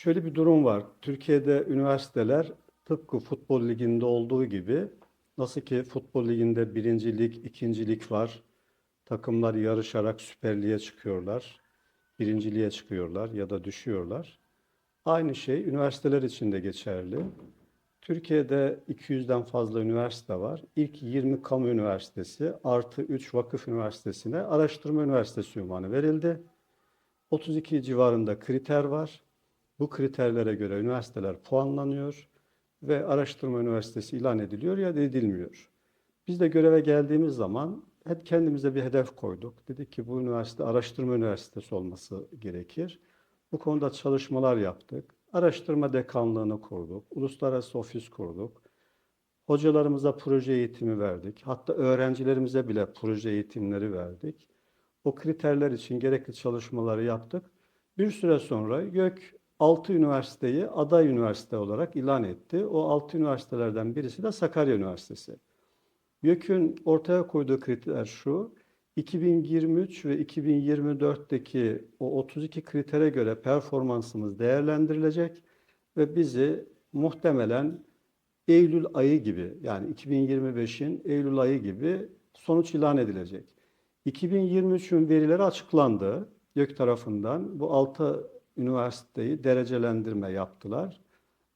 Şöyle bir durum var. Türkiye'de üniversiteler tıpkı futbol liginde olduğu gibi nasıl ki futbol liginde birinci lig, ikinci lig var. Takımlar yarışarak Süper Lig'e çıkıyorlar. Birinciliğe çıkıyorlar ya da düşüyorlar. Aynı şey üniversiteler için de geçerli. Türkiye'de 200'den fazla üniversite var. İlk 20 kamu üniversitesi artı 3 vakıf üniversitesine araştırma üniversitesi unvanı verildi. 32 civarında kriter var. Bu kriterlere göre üniversiteler puanlanıyor ve araştırma üniversitesi ilan ediliyor ya da edilmiyor. Biz de göreve geldiğimiz zaman hep kendimize bir hedef koyduk. Dedik ki bu üniversite araştırma üniversitesi olması gerekir. Bu konuda çalışmalar yaptık. Araştırma dekanlığını kurduk. Uluslararası ofis kurduk. Hocalarımıza proje eğitimi verdik. Hatta öğrencilerimize bile proje eğitimleri verdik. O kriterler için gerekli çalışmaları yaptık. Bir süre sonra YÖK 6 üniversiteyi aday üniversite olarak ilan etti. O 6 üniversitelerden birisi de Sakarya Üniversitesi. YÖK'ün ortaya koyduğu kriter şu, 2023 ve 2024'teki o 32 kritere göre performansımız değerlendirilecek ve bizi muhtemelen Eylül ayı gibi yani 2025'in Eylül ayı gibi sonuç ilan edilecek. 2023'ün verileri açıklandı. YÖK tarafından bu 6 üniversiteyi derecelendirme yaptılar.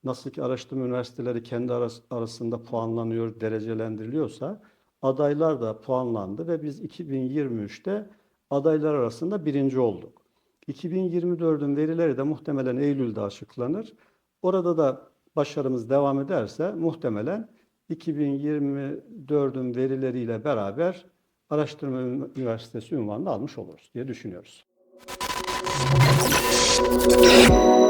Nasıl ki araştırma üniversiteleri kendi aras- arasında puanlanıyor, derecelendiriliyorsa adaylar da puanlandı ve biz 2023'te adaylar arasında birinci olduk. 2024'ün verileri de muhtemelen Eylül'de açıklanır. Orada da başarımız devam ederse muhtemelen 2024'ün verileriyle beraber araştırma üniversitesi unvanını almış oluruz diye düşünüyoruz. you